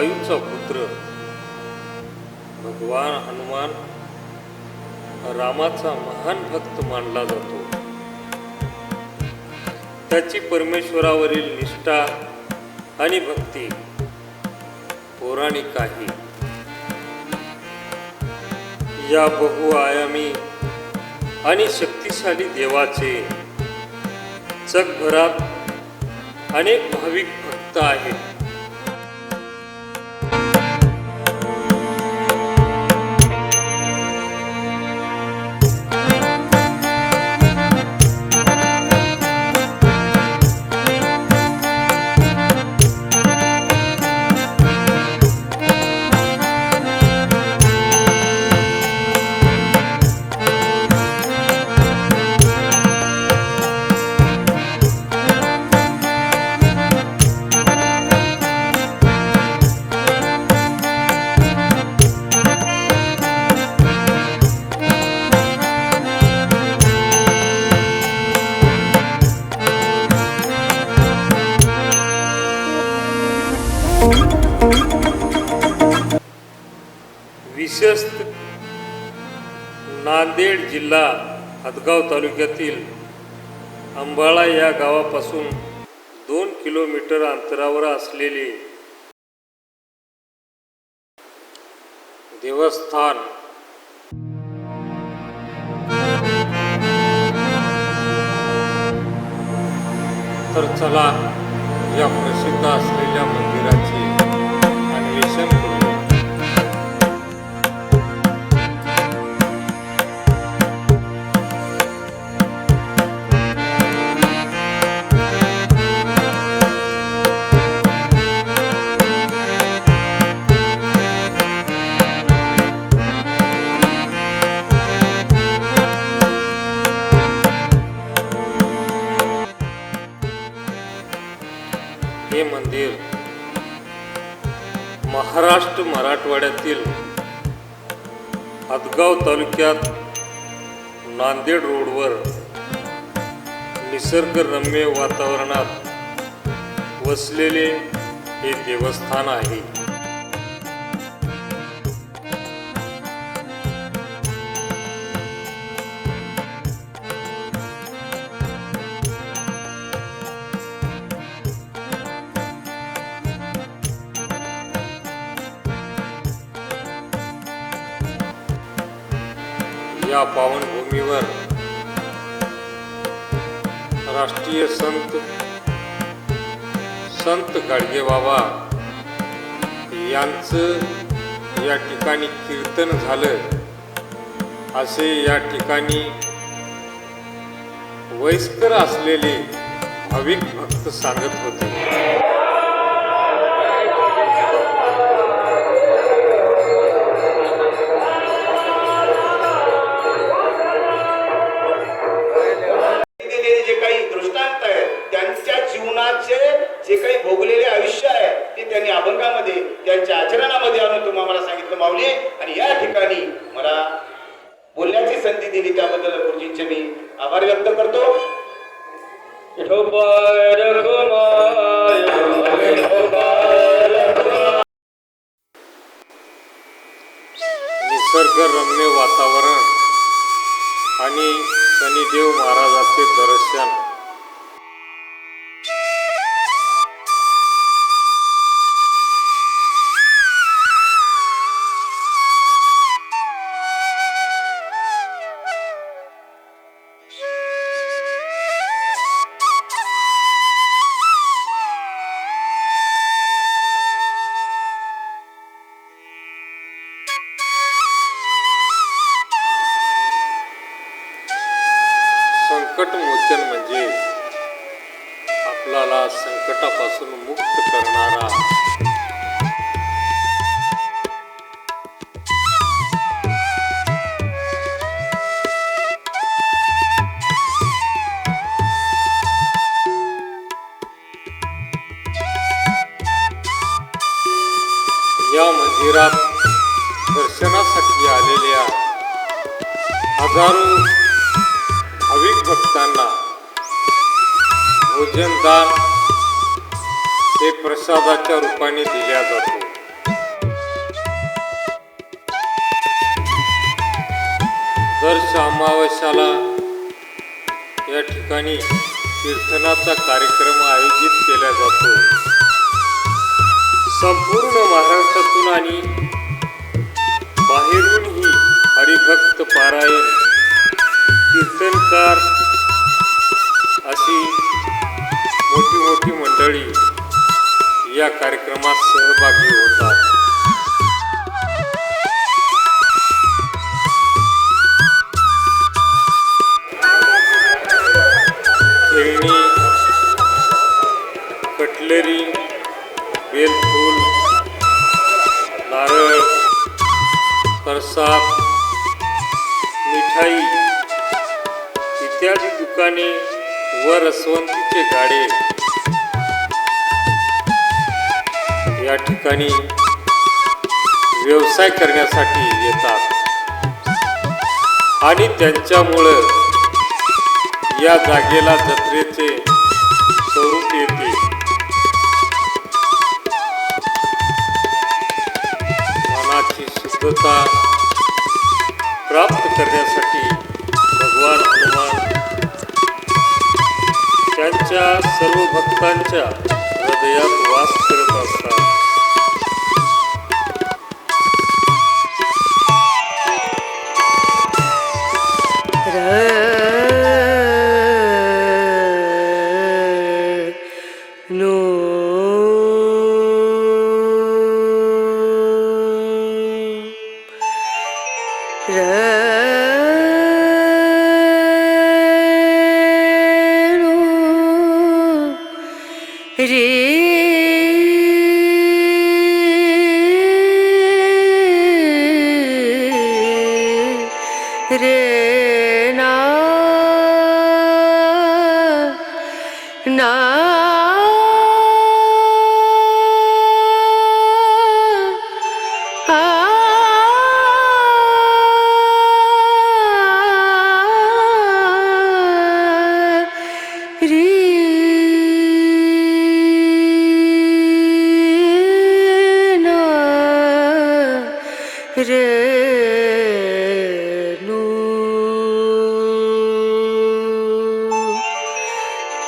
वायूचा पुत्र. भगवान हनुमान रामाचा महान भक्त मानला जातो. त्याची परमेश्वरावरील निष्ठा आणि भक्ती पौराणिक आहे. या बहुआयामी आणि शक्तिशाली देवाचे जगभरात अनेक भाविक भक्त आहेत. विशेषत नांदेड जिल्हा हदगाव तालुक्यातील अंबाळा या गावापासून दोन किलोमीटर अंतरावर असलेले देवस्थान. तर चला या प्रसिद्ध असलेल्या मंदिराचे अन्वेषण महाराष्ट्र मराठवाड्यातील हदगाव तालुक्यात नांदेड रोडवर निसर्गरम्य वातावरणात वसलेले हे देवस्थान आहे. या पावनभूमीवर राष्ट्रीय संत संत गाडगेबाबा यांचं या ठिकाणी कीर्तन झालं. असे या ठिकाणी वयस्कर असलेले भाविक भक्त सांगत होते. संधी दिली त्याबद्दल गुरुजींचे मी आभार व्यक्त करतो. निसर्गरम्य वातावरण आणि शनिदेव महाराजाचे दर्शन. दर्शनासाठी आलेल्या हजारो भाविक भक्तांना भोजन दान हे प्रसादाच्या रूपाने दिल्या जातो. दर सामावशाला या ठिकाणी कीर्तनाचा कार्यक्रम आयोजित केला जातो. संपूर्ण महाराष्ट्रातून आणि बाहेरूनही हरिभक्त पारायण कीर्तनकार अशी मोठी मोठी मंडळी या कार्यक्रमात सहभागी होतात. खेळणी कटलरी बेलपूर प्रसाद मिठाई इत्यादी दुकाने व रसवंतीचे गाडे. या ठिकाणी व्यवसाय करण्यासाठी येतात. आणि त्यांच्यामुळं या जागेला जत्रेचे स्वरूप येते. मनाची प्राप्त करण्यासाठी भगवान हनुमान त्यांच्या सर्व भक्तांच्या हृदयात वास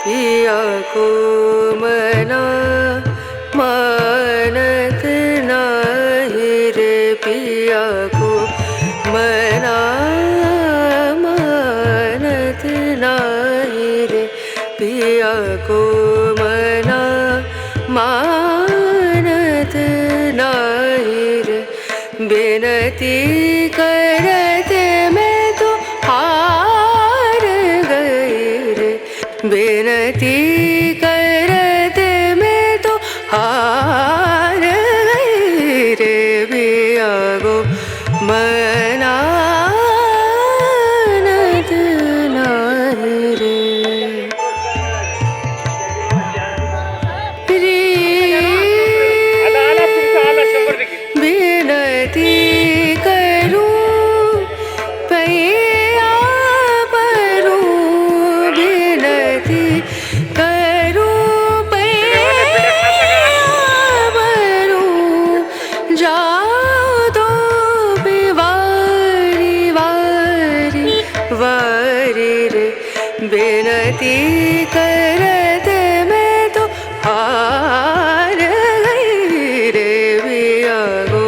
पिया को मना मानत नाही रे पिया को मना मानत रे पिया को मना मानत नाही रे. बेनती बेनती करत मैं तो हार गई रे बिया गो।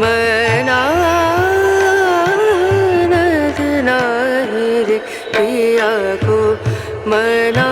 मना नाही रे पिया को मना